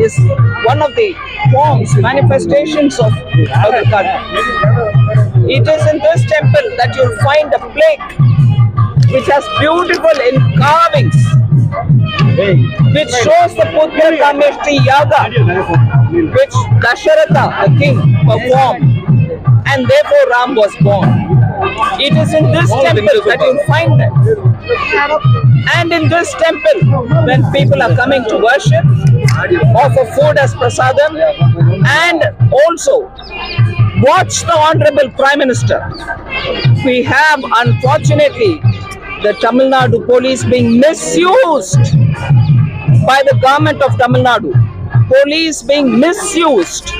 is one of the forms, manifestations of Agrikarna. It is in this temple that you will find a plate which has beautiful in carvings which shows the Buddha Kamishti Yaga which Dasharatha, the king, performed and therefore Ram was born. It is in this temple that you'll find that. And in this temple, when people are coming to worship, offer food as prasadam, and also watch the Honorable Prime Minister. We have, unfortunately, the Tamil Nadu police being misused by the government of Tamil Nadu. Police being misused.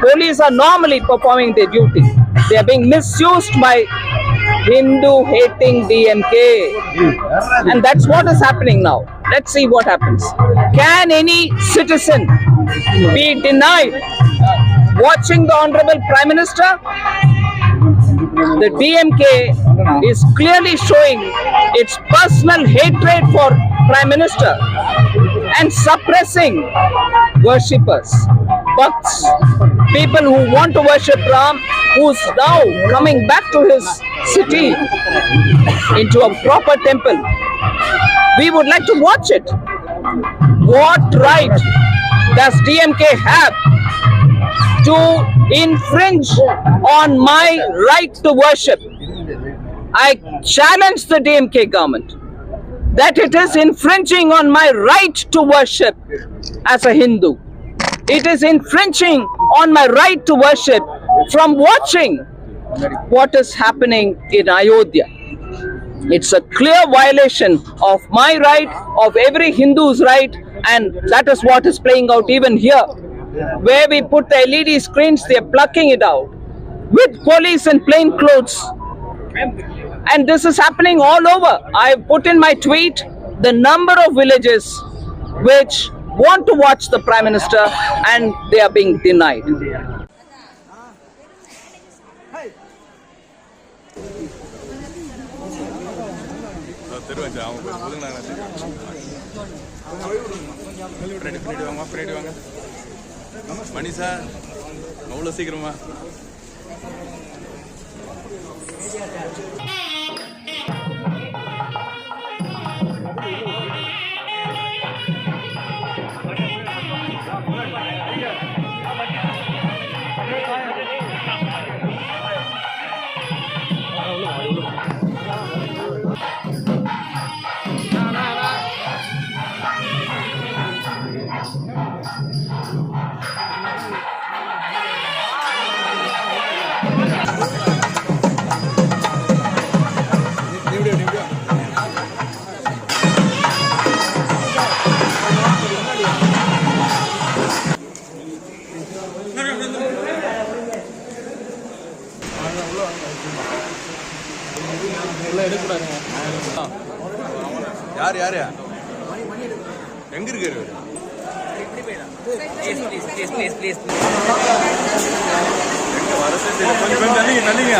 Police are normally performing their duty. They are being misused by Hindu hating DMK. And that's what is happening now. Let's see what happens. Can any citizen be denied watching the Honorable Prime Minister? The DMK is clearly showing its personal hatred for Prime Minister and suppressing worshippers, bhakts, people who want to worship Ram, who's now coming back to his city into a proper temple. We would like to watch it. What right does DMK have to infringe on my right to worship? I challenge the DMK government that it is infringing on my right to worship as a Hindu. It is infringing on my right to worship from watching what is happening in Ayodhya. It's a clear violation of my right, of every Hindu's right, and that is what is playing out even here. Where we put the LED screens, they're plucking it out with police in plain clothes. And this is happening all over. I put in my tweet the number of villages which want to watch the Prime Minister and they are being denied. தெருவாச்சு அவங்க ஒதுங்கினாங்க பின்னாடி பின்னாடி வாங்க பின்னாடி வாங்க. மணி sir அவ்வளோ சீக்கிரமா. யார் யார் எங்க இருக்காரு கொஞ்சம் கொஞ்சம் நல்லீங்க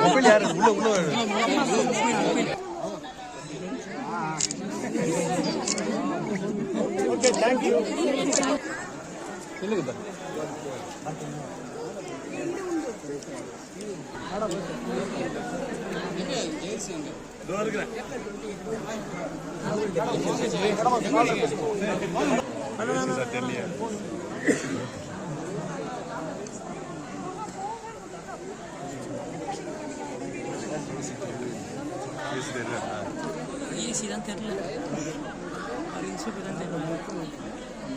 மொபைல் யாரு உள்ள உள்ள ஈஸி தான் தெரில பிரின்சிபல் தான் தெரியல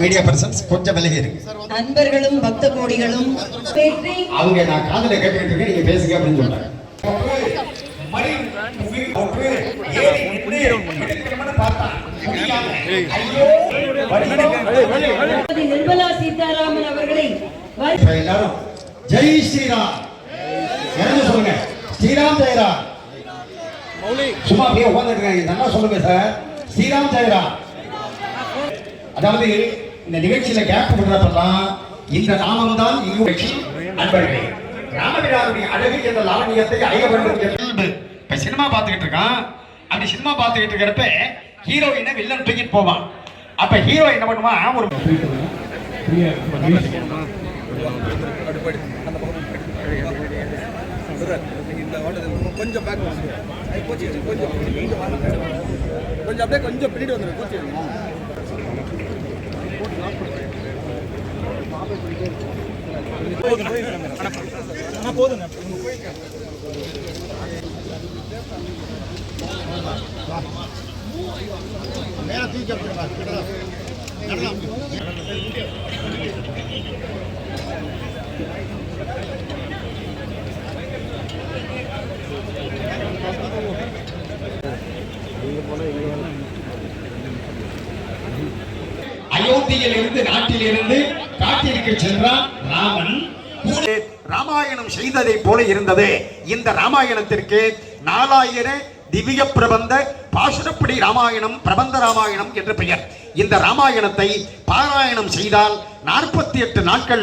மீடியா பர்சன்ஸ் கொஞ்சம் விலகி இருக்கு. அன்பர்களும் பக்த கோடிகளும் அவங்க நான் காதுல இருக்கேன் நீங்க பேசுங்க அப்படின்னு சொல்றாங்க. நிர்மலா சீதாராமன் அவர்களை எல்லாரும் ஜெய் ஸ்ரீராம். சொல்லுங்க. ஸ்ரீராம் ஜெயராம். சும்மா அப்படியே உட்காந்துருக்காங்க நல்லா சொல்லுங்க சார். ஸ்ரீராம் ஜெயராம். அதாவது இந்த நிகழ்ச்சியில கேப் விடுறப்பெல்லாம் இந்த நாமம் தான் இங்கு அன்பர்களே. ராமவிழாவுடைய அழகு என்ற லாவணியத்தை அடைய வேண்டும் இப்ப சினிமா பார்த்துக்கிட்டு இருக்கான். அப்படி சினிமா பார்த்துக்கிட்டு இருக்கிறப்ப ஹீரோயினை வில்லன் தூக்கிட்டு போவான். அப்ப ஹீரோ என்ன பண்ணுவான் ஒரு கொஞ்சம் பேக் கொஞ்சம் கொஞ்சம் அப்படியே கொஞ்சம் பின்னாடி வந்துடும் கோச்சி அயோத்தியில் இருந்து நாட்டில் இருந்து காட்டிற்கு சென்றான் ராமன். ராமாயணம் செய்ததை போல இருந்தது. இந்த ராமாயணத்திற்கு நாலாயிர திவ்ய பிரபந்த பாசுரப்படி ராமாயணம் பிரபந்த ராமாயணம் என்று பெயர். இந்த ராமாயணத்தை பாராயணம் செய்தால் நாற்பத்தி எட்டு நாட்கள்